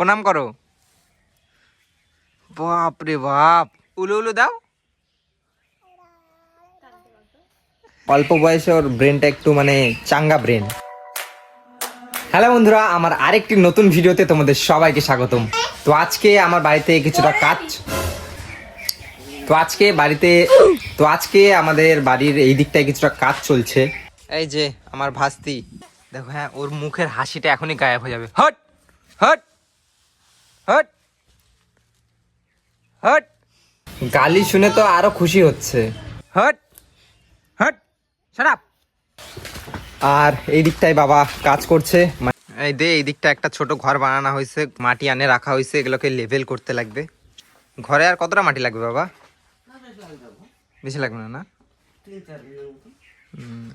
প্রণাম করো। বাপ রে বাপ। উলু উলু দাও। অল্প বয়সে ওর ব্রেনটা একটু মানে চাঙ্গা ব্রেন হ্যালো বন্ধুরা, আমার আরেকটি নতুন ভিডিওতে তোমাদের সবাইকে স্বাগতম। তো আজকে আমার বাড়িতে কিছুটা কাজ। তো আজকে বাড়িতে, তো আজকে আমাদের বাড়ির এই দিকটায় কিছুটা কাজ চলছে। এই যে, আমার ভাস্তি। দেখো হ্যাঁ ওর মুখের হাসিটা এখনই গায়েব হয়ে যাবে। Hot hot. হট। হট। গালি শুনে তো আরও খুশি হচ্ছে। হট। হট। শাট আর এই দিকটায় বাবা কাজ করছে। এই দে এই দিকটা একটা ছোট ঘর বানানো হয়েছে মাটি আনে রাখা হয়েছে এগুলোকে লেভেল করতে লাগবে। ঘরে আর কতটা মাটি লাগবে বাবা? বেশি লাগবে না না?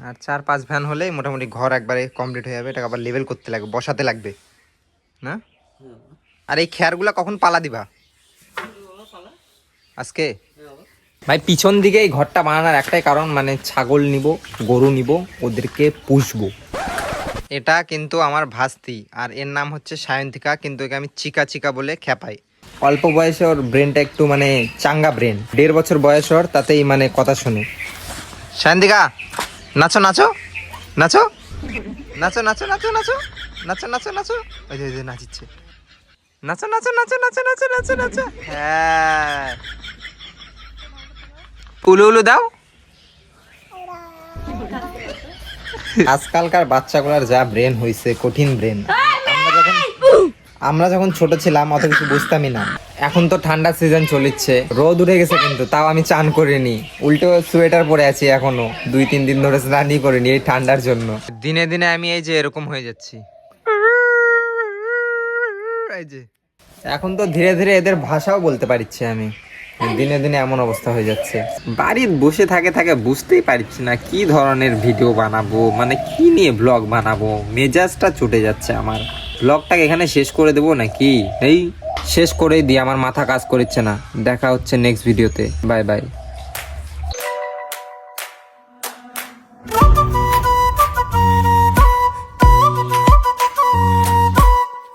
আর চার পাঁচ ভ্যান হলে মোটামুটি ঘর একবারে কমপ্লিট হয়ে যাবে এটাকে আবার লেভেল করতে লাগবে বসাতে লাগবে। না? আর এই খেয়ারগুলা কখন পালা দিবা? আজকে? ভাই পিছন দিকে এই ঘরটা বানানোর একটাই কারণ মানে ছাগল নিব গরু নিব ওদেরকে পুষবো। এটা কিন্তু আমার ভাস্তি আর এর নাম হচ্ছে সায়ন্তিকা কিন্তু একে আমি চিকা চিকা বলে খেপাই অল্প বয়সে ওর ব্রেনটা একটু মানে চাঙ্গা ব্রেন দেড় বছর বয়স ওর তাতেই মানে কথা শুনে। সায়ন্তিকা নাচো নাচো নাচো। নাচো নাচো নাচো নাচো নাচো নাচো নাচো। ওই যে ওই যে নাচিচ্ছে। নাচো নাচো নাচো নাচো নাচো নাচো নাচো। হ্যাঁ। উলু উলু দাও। আজকালকার বাচ্চাগুলোর যা ব্রেন হইছে কঠিন ব্রেন। আমরা যখন আমরা যখন ছোট ছিলাম অত কিছু বুঝতামই না। এখন তো ঠান্ডা সিজন চলিচ্ছে। রোদ উঠে গেছে কিন্তু তাও আমি চান করিনি। উল্টো সোয়েটার পরে আছি এখনও। দুই তিন দিন ধরে স্নানই করিনি এই ঠান্ডার জন্য। দিনে দিনে আমি এই যে এরকম হয়ে যাচ্ছি। যে। এখন তো ধীরে ধীরে এদের ভাষাও বলতে পারছি আমি। দিনে দিনে এমন অবস্থা হয়ে যাচ্ছে। বাড়ির বসে থাকে থাকে বুঝতেই পারছি না কি ধরনের ভিডিও বানাবো মানে কি নিয়ে ব্লগ বানাবো। মেজাজটা চটে যাচ্ছে আমার। ব্লগটাকে এখানে শেষ করে দেবো নাকি? এই, শেষ করেই দিই আমার মাথা কাজ করছে না। দেখা হচ্ছে নেক্সট ভিডিওতে বাই বাই